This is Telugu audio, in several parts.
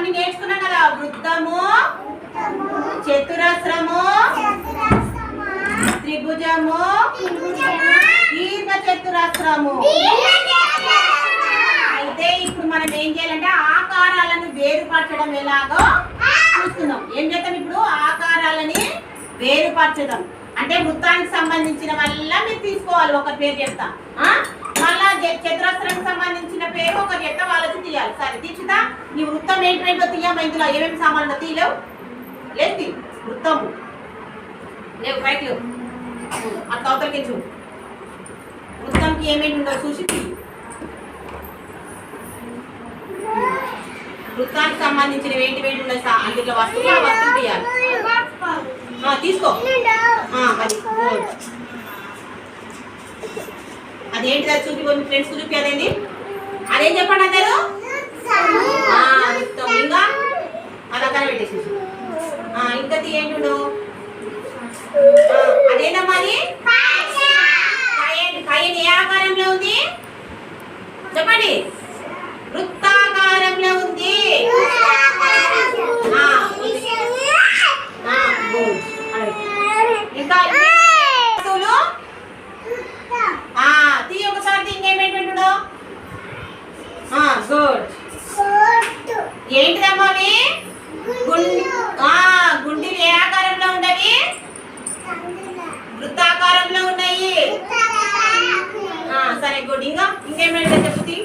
అన్ని నేర్చుకున్నాం కదా వృత్తము చతురస్రము త్రిభుజము దీర్ఘ చతురస్రము. అయితే ఇప్పుడు మనం ఏం చేయాలంటే ఆకారాలను వేరుపరచడం ఎలాగో చూస్తున్నాం. ఏం చేద్దాం ఇప్పుడు? ఆకారాలని వేరుపరచడం అంటే వృత్తానికి సంబంధించిన వల్ల మీరు తీసుకోవాలి ఒక పేరు చెప్తా. మళ్ళా చతురస్రానికి సంబంధించిన పేరు ఒక చెప్తా వాళ్ళకి తీయాలి. సరే తీర్చుదా. నీ వృత్తం ఏంటంటో తీయమ్మా ఇందులో ఏమేమి సామాన్లు తీయలేవు? లేదు వృత్తము. లేవు బయట లేవు. అట్లా అవతలకి చూడు. వృత్తంకి ఏమేమి ఉండో చూసి తీ. వృత్తానికి సంబంధించిన ఏంటి ఏంటి ఉన్నాయి సా- అందులో వస్తువులు ఆ వస్తువులు తీయాలి. తీసుకో. అది అదేంటి చూపి కొన్ని ఫ్రెండ్స్ చూపి అదేంటి అదేం చెప్పండి అందరూ ఆ, వృత్తం. ఇంకా అది అక్కడ పెట్టేసి ఆ, ఇంకా తీయండి ఉండు. ఆ, అదేనమ్మా అది కాయన్ కాయన్ ఏ ఆకారంలో ఉంది చెప్పండి వృత్తాకారంలో ఉంది ఆ, ఉంది. ఆ, good. అలాగే. ఇంకా వస్తువులు ఆ, తీ ఒకసారి తీ ఇంకేమేంటుండో ఆ గుడ్. ఏంటిదమ్మా అవి గుండీలు ఏ ఆకారంలో ఉండవి వృత్తాకారంలో ఉన్నాయి. సరే గుడ్ ఇంకా ఇంకేమైనా చెప్తుంది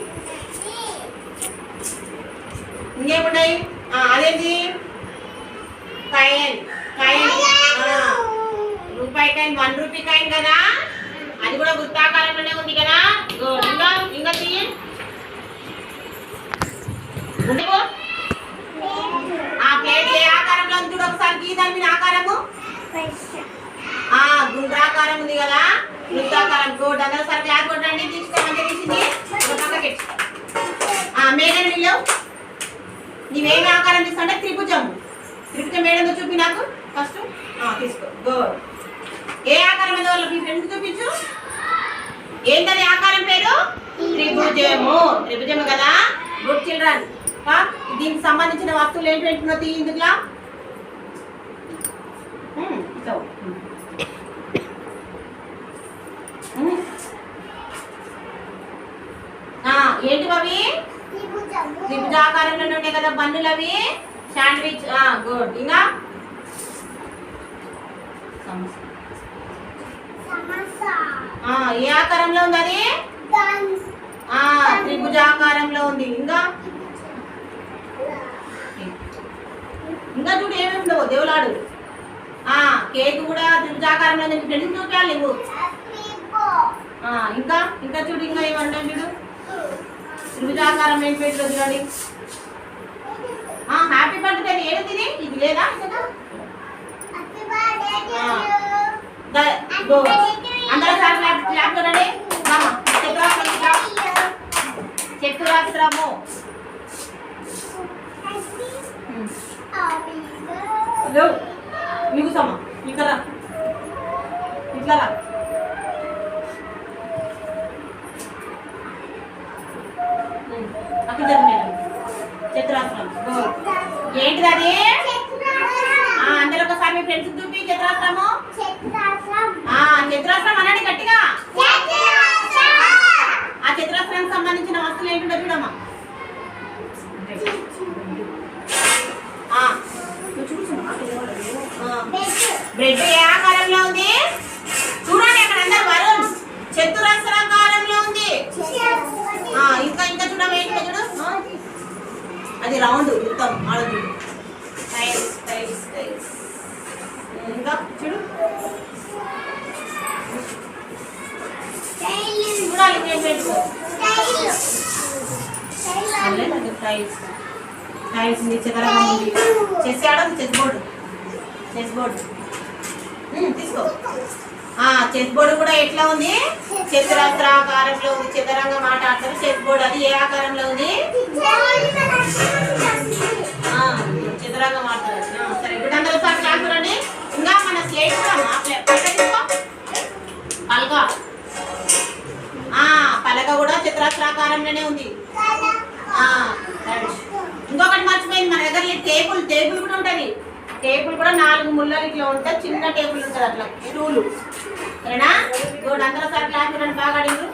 ఇంకేమున్నాయి ఆ, అదేంటి? కాయన్. కాయన్. రూపాయి కాయిన్ వన్ రూపీ కాయిన్ కదా? అది కూడా వృత్తాకారంలోనే ఉంది కదా? ఇంకా ఇంకా తీయి ఉండకు. ఆ ప్లేట్ ఏ ఆకారంలో ఉంది చూడు ఒకసారి గీ దాని మీద ఆకారము ఆ గుండ్రాకారం ఉంది కదా? వృత్తాకారం గుడ్ అందరూ సార్ క్లాస్ కొట్టండి తీసుకో తెలిసింది ఆ మేడం నీళ్ళు నీవేమి ఆకారం తీసుకుంటే త్రిభుజం. త్రిభుజం మేడం చూపి నాకు? ఫస్ట్? తీసుకో. ఏ ఆకారం ఏదో వాళ్ళకి? ఫ్రెండ్స్ చూపించు. ఏంటది ఆకారం పేరు? త్రిభుజము. త్రిభుజము కదా? గుడ్ చిల్డ్రన్ దీనికి సంబంధించిన వస్తువులు ఏంటి ఇందులో? Hmm, అవి త్రిభుజాకారంలో ఉన్నాయి కదా బన్నులు అవి శాండ్విచ్ గుడ్ ఇంకా? ఏ ఆకారంలో ఉంది అది? త్రిభుజాకారంలో ఉంది. ఇంకా? ఇంకా చూడు ఏమేమి ఉండవు దేవులాడు. ఆ కేక్ కూడా త్రిభుజాకారంలో ఉంది. ఫ్రెండ్స్ చూపించాలి నువ్వు ఇంకా? ఇంకా చూడు ఇంకా ఏమంటావు చూడు? త్రిభుజాకారం ఏం పెట్టు చూడండి హ్యాపీ బర్త్డే ఏది ఇది ఇది లేదా. అందరూ సార్ క్లాప్ క్లాప్ చూడండి సమ ఇక్కడ. ఇట్లా అక్కడ. ఏంటిది అది? అందరూ ఒకసారి మీ ఫ్రెండ్స్ చూపి ఆ చతురాస్రం అనండి గట్టిగా. ఆ చతురాస్రానికి సంబంధించిన వస్తువులు చూడమ్మా. బ్రెడ్ ఏ ఆకారంలో ఉంది చూడండి అక్కడ అందరు వరుణ్ చతురస్రాకారంలో ఉంది ఆ, ఇంకా ఇంకా చూడమ్మా ఏంటో చూడు ఆ, అది రౌండ్ వృత్తం ఆడ చూడు టైల్స్ టైల్స్ టైల్స్ ఇంకా చూడు. చూడాలి నేను పెట్టుకో టైల్స్ టైల్స్ ఉంది చదరంగం ఉంది? చెస్ ఆడదు చెస్ బోర్డు చెస్ బోర్డు తీసుకో. ఆ చెస్ బోర్డు కూడా ఎట్లా ఉంది? చతురస్రాకారంలో ఉంది చదరంగం ఆట ఆడతారు. చెస్ బోర్డు అది ఏ ఆకారంలో ఉంది? పలక పలక కూడా చిత్రాక్షరాకారంలోనే ఉంది. ఇంకొకటి మర్చిపోయింది మన దగ్గర టేబుల్ టేబుల్ కూడా ఉంటుంది. టేబుల్ కూడా నాలుగు ముళ్ళలు ఇట్లా ఉంటుంది చిన్న టేబుల్ ఉంటుంది అట్లా స్టూలు. సరేనా? ఇప్పుడు అందరూ సార్ క్లాస్ బాగా అడిగారు